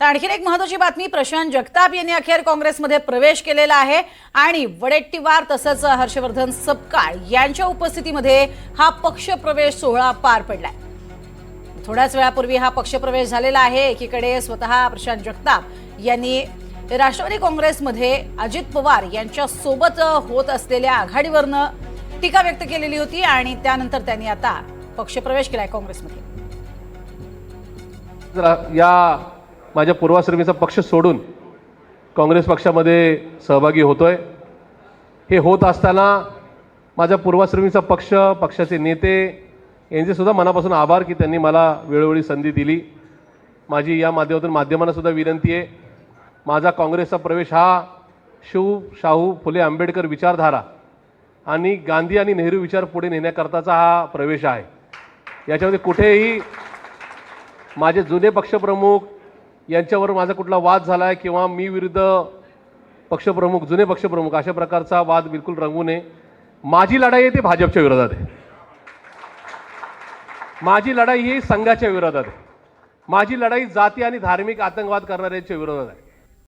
तर आणखीन एक महत्वाची बातमी प्रशांत जगताप यांनी अखेर काँग्रेसमध्ये प्रवेश केलेला आहे. आणि वडेट्टीवार तसंच हर्षवर्धन सपकाळ यांच्या उपस्थितीमध्ये हा पक्ष प्रवेश सोहळा पार पडलाय. थोड्याच वेळापूर्वी हा पक्षप्रवेश झालेला आहे. एकीकडे स्वतः प्रशांत जगताप यांनी राष्ट्रवादी काँग्रेसमध्ये अजित पवार यांच्या सोबत होत असलेल्या आघाडीवरनं टीका व्यक्त केलेली होती आणि त्यानंतर त्यांनी आता पक्षप्रवेश केलाय काँग्रेसमध्ये. या माझ्या पूर्वाश्रमीचा पक्ष सोडून काँग्रेस पक्षामध्ये सहभागी होतो आहे हे होत असताना माझ्या पूर्वाश्रमीचा पक्ष पक्षाचे नेते यांचेसुद्धा मनापासून आभार की त्यांनी मला वेळोवेळी संधी दिली. माझी या माध्यमातून माध्यमांनासुद्धा विनंती आहे. माझा काँग्रेसचा प्रवेश हा शिव शाहू फुले आंबेडकर विचारधारा आणि गांधी आणि नेहरू विचार पुढे नेण्याकरताचा हा प्रवेश आहे. याच्यामध्ये कुठेही माझे जुने पक्षप्रमुख यांच्यावर माझा कुठला वाद झाला आहे किंवा मी विरुद्ध पक्षप्रमुख जुने पक्षप्रमुख अशा प्रकारचा वाद बिलकुल रंगू नये. माझी लढाई आहे ती भाजपच्या विरोधात आहे. माझी लढाई ही संघाच्या विरोधात आहे. माझी लढाई जाती आणि धार्मिक आतंकवाद करणाऱ्यांच्या विरोधात आहे.